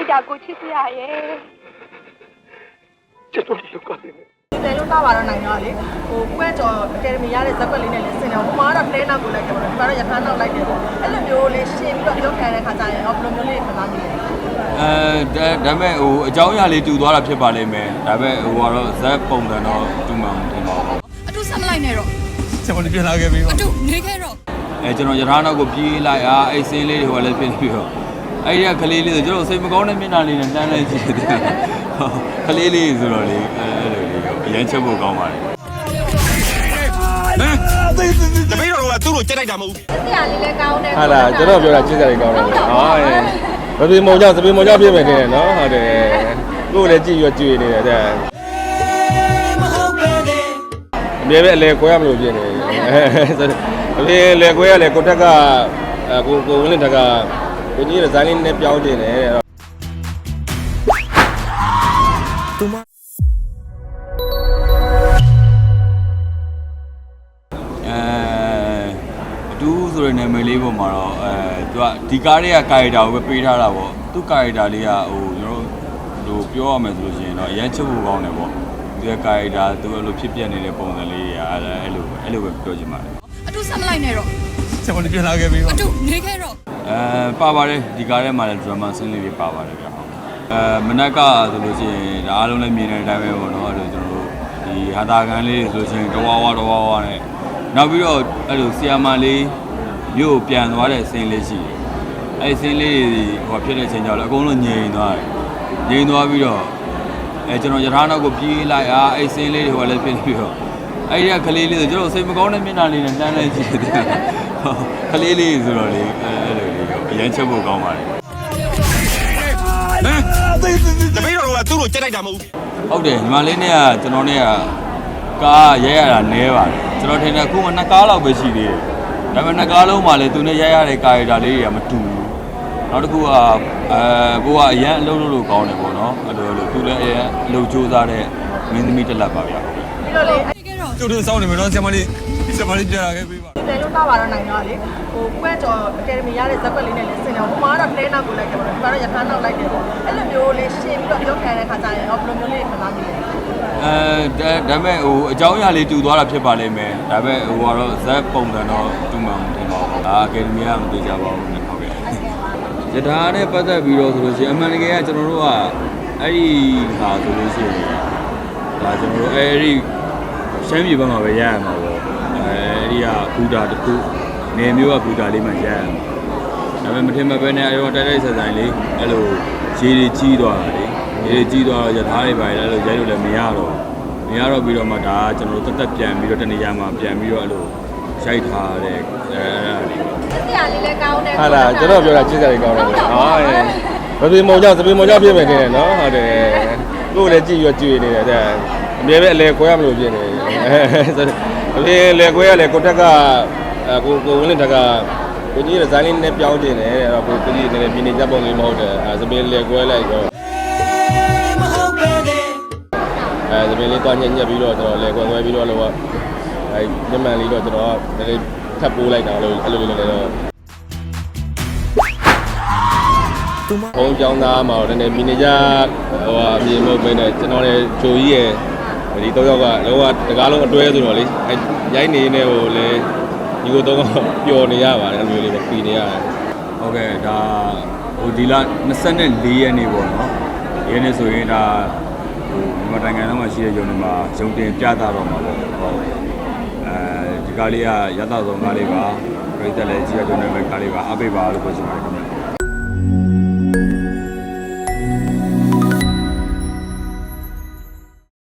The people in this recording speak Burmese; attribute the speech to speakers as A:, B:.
A: လိုက်တာကိုချစ်စရာရဲ့
B: ကျွန်တော်လောက်ကလေးနဲ့
C: ဒီတယ်လို့တော့ပါတော့နိုင်တော့လေဟိုကွဲကြော်အကယ်ဒမီရတဲ့ဇက်ကွက်လေးနဲ့လေးစင်တယ်ဟိုမှာတော့ play နောက်ကိုလိုက်တယ်ပေါ့နော်ဒီမှာတော့ရထားနောက်လိုက်တယ်ပေါ့အဲ့လိုမျိုးလေးရှင်းပြီးတော့ပြောခံရတဲ့ခါကျရင်တော့ဘယ်လိုမျိုးလေးခံစားမိလဲ
D: အဲဒါဒါပေမဲ့ဟိုအကြောင်းအရာလေးတူသွားတာဖြစ်ပါလိမ့်မယ်ဒါပေမဲ့ဟိုကတော့ဇက်ပုံစံတော့တူမှမထင်ပါဘူး
E: အတူဆက်မလိုက်နဲ့တော့
B: ကျွန်တော်ပြန်လာခဲ့ပြီပါ
E: အတူနေခဲ့တော့
D: အဲကျွန်တော်ရထားနောက်ကိုပြေးလိုက်အားအဲ့စင်းလေးတွေဟိုလည်းဖြစ်နေပြီးတော့ အဲ့ဒီကကလေးလေးဆိုကျွန်တော်စိတ်မကောင်းတဲ့မျက်နှာလေးနဲ့တန်းလိုက်ကြည့်တယ်ကလေးလေးဆိုတော့လေအဲ့လိုလေးအရင်ချက်ဖို့ကောင်းပါတယ်
F: တပည့်တော်ကသူ့ကိုကြက်လိုက်တာမဟုတ်ဘူး
C: ဆရာလေးလည်းကောင်းတယ်
B: ဟာလားကျွန်တော်ပြောတာချစ်စရာကြီးကောင်းတယ်ဟာဘယ်ဒီမုံကြောင့်သပင်းမုံကြောင့်ပြင်မယ်တင်တယ်နော်ဟုတ်တယ်ကိုယ်လည်းကြည့်ရကြွေနေတယ်တဲ့အမြဲပဲအလဲကွဲရမလို့ပြင်နေအလဲလဲကွဲရလဲကိုတက်ကကိုကိုဝင်းလင်တက်က ကိုကြီးရဲ့ဇာတ်လေးနဲ့ပြောင်းတင်တယ်အဲ့တော့
D: အဲအတူဆိုတဲ့နာမည်လေးပေါ်မှာတော့အဲသူကဒီကားတွေကကာရီတာကိုပဲပေးထားတာပေါ့သူကာရီတာလေးကဟိုကျွန်တော်တို့ပြောရမယ်ဆိုလို့ရှိရင်တော့အရင်ချက်ဖို့ကောင်းတယ်ပေါ့ဒီကာရီတာသူအဲ့လိုဖြစ်ပြနေတဲ့ပုံစံလေးတွေကအဲ့လိုအဲ့လိုပဲပြောချင်ပါတယ်
E: အတူဆက်မလိုက်နဲ့တော့
B: ကျွန်တော်ပြန်လာခဲ့ပြီပါ
E: အတူနေခဲ့တော့
D: အဲပါပါတယ်ဒီကားထဲမှာလည်း drama scene လေးတွေပါပါတယ်ဗျာဟုတ်အဲမနက်ကဆိုလို့ရှိရင်ဒါအားလုံးလည်းမြင်တဲ့အတိုင်းပဲပေါ့နော်အဲ့လိုကျွန်တော်တို့ဒီဟာတာကန်လေးဆိုလို့ရှိရင်တဝါဝါတဝါဝါနဲ့နောက်ပြီးတော့အဲ့လိုဆီယာမလေးမြို့ကိုပြန်သွားတဲ့ scene လေးရှိတယ်အဲ့ဒီ scene လေးတွေဟိုဖြစ်တဲ့အချိန်ကျတော့အကုန်လုံးငြိမ်သွားတယ်ငြိမ်သွားပြီးတော့အဲကျွန်တော်ရထားနောက်ကိုပြေးလိုက်အားအဲ့ scene လေးတွေဟိုလည်းဖြစ်နေပြီးတော့အဲ့ဒီကကလေးလေးဆိုကျွန်တော်စိတ်မကောင်းတဲ့မျက်နှာလေးနဲ့တန်းလိုက်ကြည့်တယ်ကလေးလေးဆိုတော့လေအဲ့လိုလေး အရင်ချက်ဖို့ကောင်းပါတယ်
F: တပည့်တော်ကသူ့ကိုကြက်လိုက်တာမဟုတ်ဘူး
D: ဟုတ်တယ်ညီမလေးနဲ့ကကျွန်တော်နဲ့ကကားရဲရတာနဲပါတယ်ကျွန်တော်ထင်တယ်အခုမှနှစ်ကားလောက်ပဲရှိသေးတယ်ဒါပေမဲ့နှစ်ကားလုံးမှလည်းသူနဲ့ရဲရတဲ့ကာရီတာလေးတွေကမတူဘူးနောက်တစ်ခုကအဲကိုကအရန်အလုပ်လုပ်လို့ကောင်းတယ်ပေါ့နော်အဲ့လိုလိုသူလည်းအရန်အလုပ်ကြိုးစားတဲ့မင်းသမီးတစ်လက်ပါဗျာ
C: ပြီးတော့လေ
E: နေခဲ့တော့
B: ကျုပ်တို့စောင်းနေမယ်နော်ဆရာမလေး ဆရာမလေးပြန်လာခဲ့ပြီပါ
C: ဒီတယ်လို့တော့ပါတော့နိုင်တော့လေဟိုကွဲကြော်အကယ်ဒမီရတဲ့ဇက်ကွက်လေးနဲ့လေးစင်တယ်ဟိုမှာတော့ play နောက်ကိုလိုက်တယ်ပေါ့နော်ဒီမှာတော့ရထားနောက်လိုက်တယ်ပေါ့အဲ့လိုမျိုးလေးရှင်းပြီးတော့ပြောခံရတဲ့ခါကျရင်တော့ဘယ်လိုမျိုးလေးခံစားမိလဲ
D: အဲဒါဒါပေမဲ့ဟိုအကြောင်းအရာလေးတူသွားတာဖြစ်ပါလိမ့်မယ်ဒါပေမဲ့ဟိုကတော့ဇက်ပုံစံတော့တူမှမထင်ပါဘူးအာအကယ်ဒမီကမသိကြပါဘူးနဲ့ဟုတ်ကဲ့ယထာနဲ့ပတ်သက်ပြီးတော့ဆိုလို့ရှိရင်အမှန်တကယ်ကကျွန်တော်တို့ကအဲ့ဒီဟာဆိုလို့ရှိရင်ဒါကျွန်တော်တို့အဲ့ဒီရှမ်းပြည်ဘက်မှာပဲရရမှာပေါ့ အဲ့ဒီကဘူတာတစ်ခုနေမျိုးကဘူတာလေးမှရရမှာဒါပေမဲ့မထင်မှတ်ပဲနဲ့အရောတိုက်တိုက်ဆက်ဆိုင်လေးအဲ့လိုရေတွေကြီးသွားတာလေရေတွေကြီးသွားတော့ယထာတွေပါလေအဲ့လိုရိုက်လို့လည်းမရတော့မရတော့ပြီးတော့မှဒါကကျွန်တော်တို့တက်တက်ပြန်ပြီးတော့တနေရာမှာပြန်ပြီးတော့အဲ့လိုရိုက်ထားတဲ့အဲ့အဲ့ဒါလေး
C: ဆရာလေးလည်းကောင်းတယ်
B: ဟာလားကျွန်တော်ပြောတာချစ်စရာကြီးကောင်းတယ်ဟာဘယ်ဒီမုံကြောင့်သပင်းမုံကြောင့်ပြင်မယ်တင်တယ်နော်ဟုတ်တယ်ကိုယ်လည်းကြည့်ရကြွေနေတယ်တဲ့ အမြဲပဲအလဲကွဲရမလို့ပြင်နေအလဲလဲကွဲရလဲကိုတက်ကကိုကိုဝင်းလင်တက်ကကိုကြီးရဲ့ဇာတ်လေးနဲ့ပြောင်းတင်တယ်အဲ့တော့ကိုကြီးနည်းနည်းမြင်နေကြပုံလေးမဟုတ်တယ်အဲသပင်းလဲကွဲလိုက်တော့အဲသပင်းလေးတော့ညက်ညက်ပြီးတော့ကျွန်တော်လဲကွဲကွဲပြီးတော့လောကအဲညမှန်လေးတော့ကျွန်တော်ကနည်းနည်းထပ်ပိုးလိုက်တာလို့အဲ့လိုလေးလည်းတော့ဘုံကျောင်းသားမှာတော့နည်းနည်းမီနေဂျာဟိုအမြင်မဟုတ်ပဲနဲ့ကျွန်တော်လည်းဂျိုကြီးရဲ့ ဒီတော့ယောက်ကလောကတကားလုံးအတွဲဆိုတော့လေအဲရိုက်နေနေဟိုလေဒီကိုတော့ပျော်နေရပါတယ်အဲ့လိုလေးပဲပြီးနေရတယ်
D: ဟုတ်ကဲ့ဒါဟိုဒီလ24ရက်နေ့ပေါ့နော်ဒီရက်နေ့ဆိုရင်ဒါဟိုမြန်မာနိုင်ငံလုံးမှာရှိတဲ့ယုံတွေမှာယုံတင်ပြသတော့မှာပေါ့ဟုတ်အဲဒီကားလေးကရသဆုံးကားလေးပါပြိတ္တလည်းကြီးရကြုံနေမဲ့ကားလေးပါအပိပါလို့ပြောချင်ပါတယ်ခင်ဗျ